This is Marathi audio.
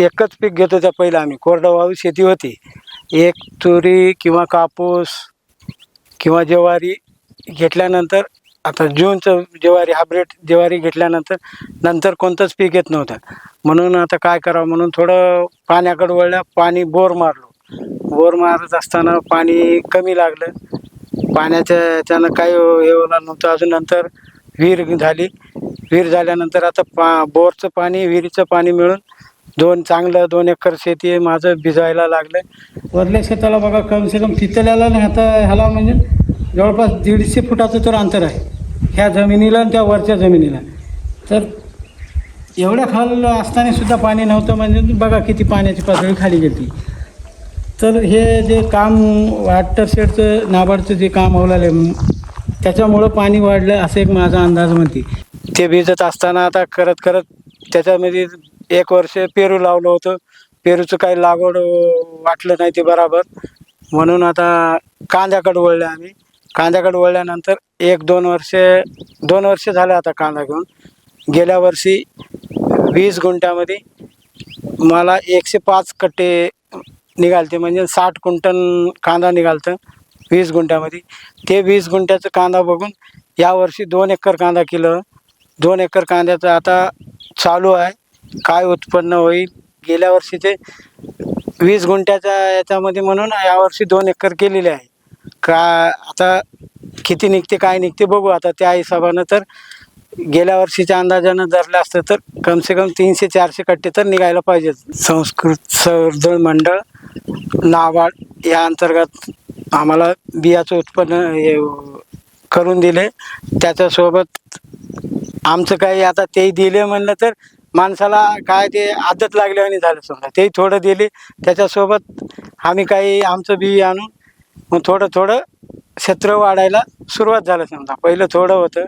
एकच पीक घेत होत्या पहिलं आम्ही. कोरडवाहू शेती होती. एक तुरी किंवा कापूस किंवा ज्वारी घेतल्यानंतर आता जूनचं ज्वारी हायब्रिड ज्वारी घेतल्यानंतर नंतर कोणतंच पीक येत नव्हतं. म्हणून आता काय करावं? म्हणून थोडं पाण्याकडे वळलं पाणी बोर मारलो. बोर मारत असताना पाणी कमी लागलं. पाण्याच्या याच्यानं काही हे होणार नव्हतं. अजून नंतर विहीर झाली. विहीर झाल्यानंतर आता पा बोरचं पाणी विहिरीचं पाणी मिळून दोन चांगलं दोन एकर शेती माझं भिजायला लागलं वरल्या शेताला बघा कम से कम तिथल्याला नाही आता ह्याला म्हणजे जवळपास दीडशे फुटाचं तर अंतर आहे. ह्या जमिनीला आणि त्या वरच्या जमिनीला. तर एवढ्या खाल असताना सुद्धा पाणी नव्हतं म्हणजे बघा किती पाण्याची पातळी खाली गेली. तर हे जे काम वॉटर शेडचं नाबार्डचं जे काम होऊ त्याच्यामुळं पाणी वाढलं असं एक माझा अंदाज म्हणते. ते भिजत असताना आता करत करत त्याच्यामध्ये एक वर्ष पेरू लावलं होतं. पेरूचं काही लागवड वाटलं नाही ते बराबर. म्हणून आता कांद्याकडे वळले आम्ही. कांद्याकडे वळल्यानंतर एक दोन वर्ष दोन वर्ष झाले आता कांदा घेऊन. गेल्या वर्षी वीस गुंठ्यामध्ये मला एकशे पाच कट्टे निघालते. म्हणजे साठ क्विंटल कांदा निघालतं वीस गुंठ्यामध्ये. ते वीस गुंठ्याचं कांदा बघून यावर्षी दोन एकर कांदा केलं. दोन एकर कांद्याचं आता चालू आहे. काय उत्पन्न होईल? गेल्या वर्षीचे वीस गुंठ्याच्या याच्यामध्ये म्हणून यावर्षी दोन एकर केलेले आहे. का आता किती निघते काय निघते बघू. आता त्या हिशोबानं तर गेल्या वर्षीच्या अंदाजानं धरलं असतं तर कमसे कम तीनशे चारशे कट्टे तर निघायला पाहिजेत. संस्कृत संवर्धन मंडळ नाबार्ड या अंतर्गत आम्हाला बियाचं उत्पन्न हे करून दिले. त्याच्यासोबत आमचं काही आता ते दिले म्हणलं तर माणसाला काय ते आदत लागल्याने झालं समजा. ते थोडं दिले. त्याच्यासोबत आम्ही काही आमचं बी आणून मग थोडं थोडं क्षेत्र वाढायला सुरुवात झालं समजा. पहिलं थोडं होतं.